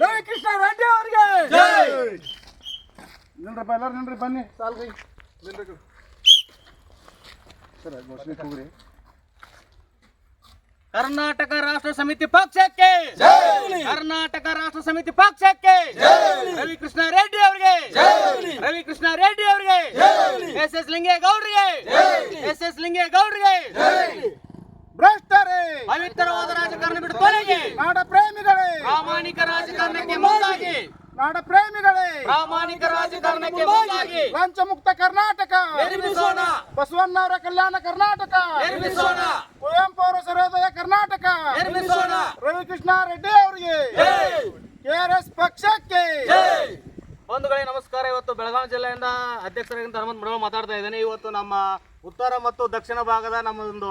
ರವಿಕೃಷ್ಣ ರೆಡ್ಡಿ ಅವರಿಗೆ ನಿಲ್ರಪ್ಪ ಎಲ್ಲರೂ ನಿಲ್ರಿ ಬನ್ನಿ ಸಾಲ್ರಿ ನಿಲ್ರಿ ಸರ್ ಘೋಷಣೆ ಕೂಗ್ರಿ ಕರ್ನಾಟಕ ರಾಷ್ಟ್ರ ಸಮಿತಿ ಪಕ್ಷಕ್ಕೆ ಕರ್ನಾಟಕ ರಾಷ್ಟ್ರ ಸಮಿತಿ ಪಕ್ಷಕ್ಕೆ ರವಿಕೃಷ್ಣ ರೆಡ್ಡಿ ಅವರಿಗೆ ರವಿಕೃಷ್ಣ ರೆಡ್ಡಿ ಅವರಿಗೆ ಎಸ್ ಎಸ್ ಲಿಂಗೇಗೌಡರಿಗೆ ಎಸ್ ಎಸ್ ಲಿಂಗೇಗೌಡರಿಗೆ ಭ್ರಷ್ಟರೇ ಪವಿತ್ರವಾದ ರಾಜಕಾರಣ ಬಿಟ್ಟು ತೊಲಗಿ ನಾಡ ಪ್ರೇಮಿಗಳೇ ಪ್ರಾಮಾಣಿಕ ರಾಜಕಾರಣಕ್ಕೆ ಮುಂದಾಗಿ. ನಾಡ ಪ್ರೇಮಿಗಳೇ. ಪ್ರಾಮಾಣಿಕ ರಾಜಕಾರಣಕ್ಕೆ ಮುಂದಾಗಿ. ಲಂಚ ಮುಕ್ತ ಕರ್ನಾಟಕ. ನಿರ್ಮಿಸೋಣ ಬಸವಣ್ಣವರ ಕಲ್ಯಾಣ ಕರ್ನಾಟಕ. ನಿರ್ಮಿಸೋಣ ಕುವೆಂಪು ಅವರ ಸರ್ವೋದಯ ಕರ್ನಾಟಕ. ನಿರ್ಮಿಸೋಣ ರವಿಕೃಷ್ಣ ರೆಡ್ಡಿ ಅವರಿಗೆ. ಕೆಆರ್ಎಸ್ ಪಕ್ಷಕ್ಕೆ. ಬಂಧುಗಳೇ ನಮಸ್ಕಾರ. ಇವತ್ತು ಬೆಳಗಾವಿ ಜಿಲ್ಲೆಯಿಂದ ಅಧ್ಯಕ್ಷರಾಗಿಂತ ಹನುಮಂತ ಮಾತಾಡ್ತಾ ಇದ್ದೇನೆ. ಇವತ್ತು ನಮ್ಮ ಉತ್ತರ ಮತ್ತು ದಕ್ಷಿಣ ಭಾಗದ ನಮ್ಮ ಒಂದು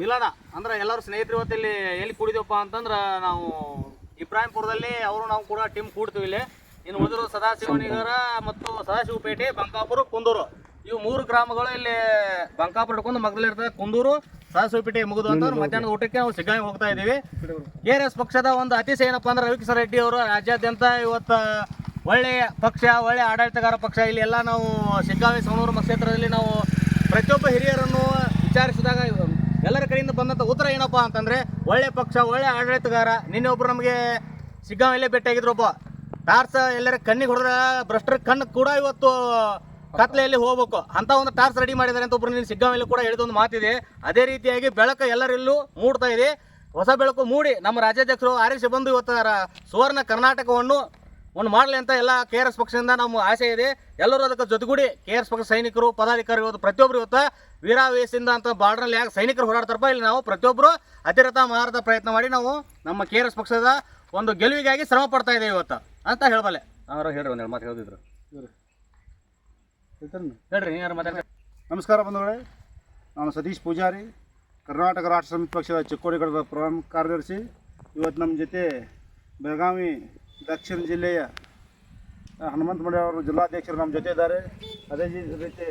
ಮಿಲನ ಅಂದ್ರೆ ಎಲ್ಲರೂ ಸ್ನೇಹಿತರು ಇವತ್ತು ಇಲ್ಲಿ ಎಲ್ಲಿ ಕೂಡಿದೆವಪ್ಪ ಅಂತಂದ್ರೆ ನಾವು ಇಬ್ರಾಹಿಂಪುರದಲ್ಲಿ ಅವರು ನಾವು ಕೂಡ ಟೀಮ್ ಕೂಡ್ತೀವಿ ಇಲ್ಲಿ. ಇನ್ನು ಉಳಿದಿರೋ ಸದಾಶಿವನಿಗರ ಮತ್ತು ಸದಾಶಿವಪೇಟೆ ಬಂಕಾಪುರ ಕುಂದೂರು. ಇವು ಮೂರು ಗ್ರಾಮಗಳು ಇಲ್ಲಿ ಬಂಕಾಪುರ ಹಿಡ್ಕೊಂಡು ಮಗದಲ್ಲಿ ಇರ್ತದೆ ಕುಂದೂರು ಸದಾಶಿವಪೇಟೆ ಮುಗಿದು ಅಂತ ಮಧ್ಯಾಹ್ನದ ಊಟಕ್ಕೆ ನಾವು ಸಿಗ್ಗಾವಿ ಹೋಗ್ತಾ ಇದ್ದೀವಿ. ಕೆ ಆರ್ ಎಸ್ ಪಕ್ಷದ ಒಂದು ಅತಿಶಯ ಏನಪ್ಪ ಅಂದ್ರೆ ರವಿಕಿಶನ್ ರೆಡ್ಡಿ ಅವರು ರಾಜ್ಯಾದ್ಯಂತ ಇವತ್ತು ಒಳ್ಳೆಯ ಪಕ್ಷ ಒಳ್ಳೆಯ ಆಡಳಿತಗಾರ ಪಕ್ಷ. ಇಲ್ಲಿ ಎಲ್ಲ ನಾವು ಸಿಗ್ಗಾವಿ ಸವಣೂರು ಕ್ಷೇತ್ರದಲ್ಲಿ ನಾವು ಪ್ರತಿಯೊಬ್ಬ ಹಿರಿಯರನ್ನು ವಿಚಾರಿಸಿದಾಗ ಎಲ್ಲರ ಕಡೆಯಿಂದ ಬಂದಂಥ ಉತ್ತರ ಏನಪ್ಪ ಅಂತಂದ್ರೆ, ಒಳ್ಳೆ ಪಕ್ಷ, ಒಳ್ಳೆ ಆಡಳಿತಗಾರ, ನಿನ್ನೆ ಒಬ್ಬರು ನಮಗೆ ಶಿಗ್ಗಾವಿಯಲ್ಲೇ ಭೇಟಿಯಾಗಿದ್ರು ಒಬ್ಬ. ಟಾರ್ಸ ಎಲ್ಲರ ಕಣ್ಣಿಗೆ ಹೊಡೆದ್ರೆ ಭ್ರಷ್ಟರ ಕಣ್ಣು ಕೂಡ ಇವತ್ತು ಕತ್ಲೆಯಲ್ಲಿ ಹೋಗ್ಬೇಕು. ಅಂತ ಒಂದು ಟಾರ್ಸ್ ರೆಡಿ ಮಾಡಿದ್ದಾರೆ ಅಂತ ಒಬ್ರು ನೀನು ಸಿಗ್ಗಾಂವಲ್ಲಿ ಕೂಡ ಹೇಳಿದ ಒಂದು ಮಾತಿದೆ. ಅದೇ ರೀತಿಯಾಗಿ ಬೆಳಕು ಎಲ್ಲರಲ್ಲೂ ಮೂಡ್ತಾ ಇದೆ. ಹೊಸ ಬೆಳಕು ಮೂಡಿ. ನಮ್ಮ ರಾಜ್ಯಾಧ್ಯಕ್ಷರು ಆರಿಸಿ ಬಂದು ಇವತ್ತು ಸುವರ್ಣ ಕರ್ನಾಟಕವನ್ನು ಒಂದು ಮಾಡಲಿ ಅಂತ ಎಲ್ಲ ಕೆ ಆರ್ ಎಸ್ ಪಕ್ಷದಿಂದ ನಮ್ಮ ಆಸೆ ಇದೆ. ಎಲ್ಲರೂ ಅದಕ್ಕೆ ಜೊತೆಗೂಡಿ ಕೆ ಆರ್ ಎಸ್ ಪಕ್ಷ ಸೈನಿಕರು ಪದಾಧಿಕಾರಿಗಳು ಇವತ್ತು ಪ್ರತಿಯೊಬ್ಬರು ಇವತ್ತು ವೀರಾವೇಶದಿಂದ ಅಂತ ಬಾರ್ಡ್ರಲ್ಲಿ ಯಾಕೆ ಸೈನಿಕರು ಹೋರಾಡ್ತಾರಪ್ಪ. ಇಲ್ಲಿ ನಾವು ಪ್ರತಿಯೊಬ್ಬರು ಅತಿರಥ ಮಾರದ ಪ್ರಯತ್ನ ಮಾಡಿ ನಾವು ನಮ್ಮ ಕೆ ಆರ್ ಎಸ್ ಪಕ್ಷದ ಒಂದು ಗೆಲುವಿಗಾಗಿ ಶ್ರಮ ಪಡ್ತಾ ಇದ್ದೇವೆ ಇವತ್ತು ಅಂತ ಹೇಳಬಲ್ಲೆ. ಅವರು ಹೇಳ್ರಿ ಒಂದು ಮಾತು ಹೇಳಿದ್ರು ಹೇಳ್ರಿ. ನೀರು ಮಾತಾಡ್ರಿ ನಮಸ್ಕಾರ ಬಂಧುಗಳೇ. ನಾನು ಸತೀಶ್ ಪೂಜಾರಿ ಕರ್ನಾಟಕ ರಾಷ್ಟ್ರ ಸಮಿತಿ ಪಕ್ಷದ ಚಿಕ್ಕೋಡಿಗಡದ ಪ್ರಧಾನ ಕಾರ್ಯದರ್ಶಿ. ಇವತ್ತು ನಮ್ಮ ಜೊತೆ ಬೆಳಗಾವಿ ದಕ್ಷಿಣ ಜಿಲ್ಲೆಯ ಹನುಮಂತ ಮಡಿ ಅವರು ಜಿಲ್ಲಾಧ್ಯಕ್ಷರು ನಮ್ಮ ಜೊತೆ ಇದ್ದಾರೆ ಅದೇ ರೀತಿ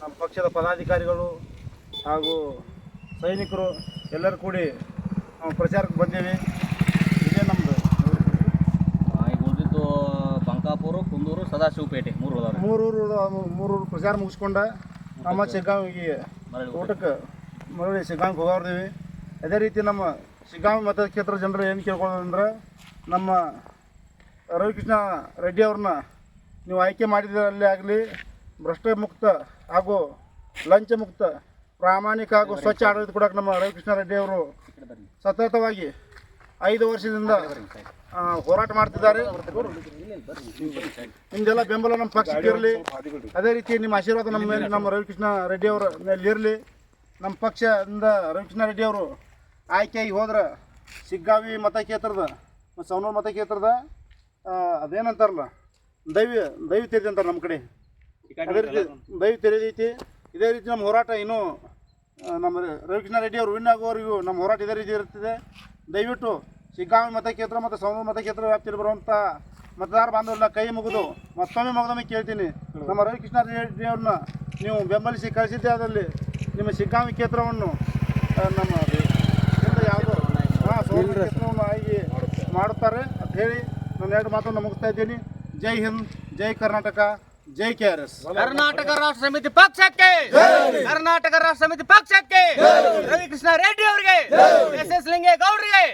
ನಮ್ಮ ಪಕ್ಷದ ಪದಾಧಿಕಾರಿಗಳು ಹಾಗೂ ಸೈನಿಕರು ಎಲ್ಲರೂ ಕೂಡಿ ನಾವು ಪ್ರಚಾರಕ್ಕೆ ಬಂದೀವಿ. ಇದೇ ನಮ್ಮದು ಈಗ ಉಳಿದಿದ್ದು ಬಂಕಾಪುರ ಕುಂದೂರು ಸದಾಶಿವಪೇಟೆ ಮೂರು ಮೂರು ಮೂರೂರು ಮೂರೂರು ಪ್ರಚಾರ ಮುಗಿಸ್ಕೊಂಡ ನಮ್ಮ ಶಿಗ್ಗಾವಿಗೆ ಊಟಕ್ಕೆ ಮರಳಿ ಶಿಗ್ಗಾಂವ್ಗೆ ಹೋಗಿದ್ದೀವಿ ಅದೇ ರೀತಿ ನಮ್ಮ ಶಿಗ್ಗಾಂವ್ ಮತಕ್ಷೇತ್ರ ಜನರು ಏನು ಕೇಳ್ಕೊಳ್ಳೋದಂದ್ರೆ ನಮ್ಮ ರವಿಕೃಷ್ಣ ರೆಡ್ಡಿ ಅವ್ರನ್ನ ನೀವು ಆಯ್ಕೆ ಮಾಡಿದರಲ್ಲಿ ಆಗಲಿ ಭ್ರಷ್ಟ ಮುಕ್ತ ಹಾಗೂ ಲಂಚ ಮುಕ್ತ ಪ್ರಾಮಾಣಿಕ ಹಾಗೂ ಸ್ವಚ್ಛ ಆಡಳಿತ ಕೊಡೋಕೆ ನಮ್ಮ ರವಿಕೃಷ್ಣ ರೆಡ್ಡಿ ಅವರು ಸತತವಾಗಿ ಐದು ವರ್ಷದಿಂದ ಹೋರಾಟ ಮಾಡ್ತಿದ್ದಾರೆ. ನಿಮ್ದೆಲ್ಲ ಬೆಂಬಲ ನಮ್ಮ ಪಕ್ಷಕ್ಕೆ ಇರಲಿ. ಅದೇ ರೀತಿ ನಿಮ್ಮ ಆಶೀರ್ವಾದ ನಮ್ಮ ಮೇಲೆ, ನಮ್ಮ ರವಿಕೃಷ್ಣ ರೆಡ್ಡಿ ಅವರ ಮೇಲೆ ಇರಲಿ. ನಮ್ಮ ಪಕ್ಷದಿಂದ ರವಿಕೃಷ್ಣ ರೆಡ್ಡಿ ಅವರು ಆಯ್ಕೆಯಾಗಿ ಹೋದ್ರೆ, ಸಿಗ್ಗಾವಿ ಮತಕ್ಷೇತ್ರದ ಮತ್ತು ಸವನೂರು ಮತಕ್ಷೇತ್ರದ ಅದೇನಂತಾರಲ್ಲ ದೈವ ದೈವ ತೆರೆದಿ ಅಂತಾರೆ ನಮ್ಮ ಕಡೆ. ಅದೇ ರೀತಿ ದೈವ ತೆರೆದೈತಿ ಇದೇ ರೀತಿ ನಮ್ಮ ಹೋರಾಟ ಇನ್ನೂ ನಮ್ಮ ರವಿಕೃಷ್ಣ ರೆಡ್ಡಿ ಅವರು ವಿನ್ ಆಗುವವರೆಗೂ ನಮ್ಮ ಹೋರಾಟ ಇದೇ ರೀತಿ ಇರುತ್ತದೆ. ದಯವಿಟ್ಟು ಸಿಗ್ಗಾಮಿ ಮತಕ್ಷೇತ್ರ ಮತ್ತು ಮತ ಮತಕ್ಷೇತ್ರ ವ್ಯಾಪ್ತಿಯಲ್ಲಿ ಬರುವಂಥ ಮತದಾರ ಬಾಂಧವರನ್ನ ಕೈ ಮುಗಿದು ಮತ್ತೊಮ್ಮೆ ಮಗದೊಮ್ಮೆ ಕೇಳ್ತೀನಿ. ನಮ್ಮ ರವಿಕೃಷ್ಣ ರೆಡ್ಡಿ ಅವ್ರನ್ನ ನೀವು ಬೆಂಬಲಿಸಿ ಕಳಿಸಿದ್ದೆ ಅದರಲ್ಲಿ ನಿಮ್ಮ ಸಿಗ್ಗಾಮಿ ಕ್ಷೇತ್ರವನ್ನು ನಮ್ಮ ಯಾವುದೋ ಹಾಂ ಸವಣೂರು ಕ್ಷೇತ್ರವನ್ನು ಆಗಿ ಮಾಡುತ್ತಾರೆ ಅಂತ ಹೇಳಿ ನಾನು ಎರಡು ಮಾತನ್ನು ಮುಗಿಸ್ತಾ ಇದ್ದೀನಿ. ಜೈ ಹಿಂದ್ ಜೈ ಕರ್ನಾಟಕ ಜೈ K R S Karnataka Rashtra Samiti ಪಕ್ಷಕ್ಕೆ ಕರ್ನಾಟಕ ರಾಷ್ಟ್ರ ಸಮಿತಿ ಪಕ್ಷಕ್ಕೆ ರವಿಕೃಷ್ಣ ರೆಡ್ಡಿ ಅವರಿಗೆ ಎಸ್ ಎಸ್ ಲಿಂಗೇಗೌಡರಿಗೆ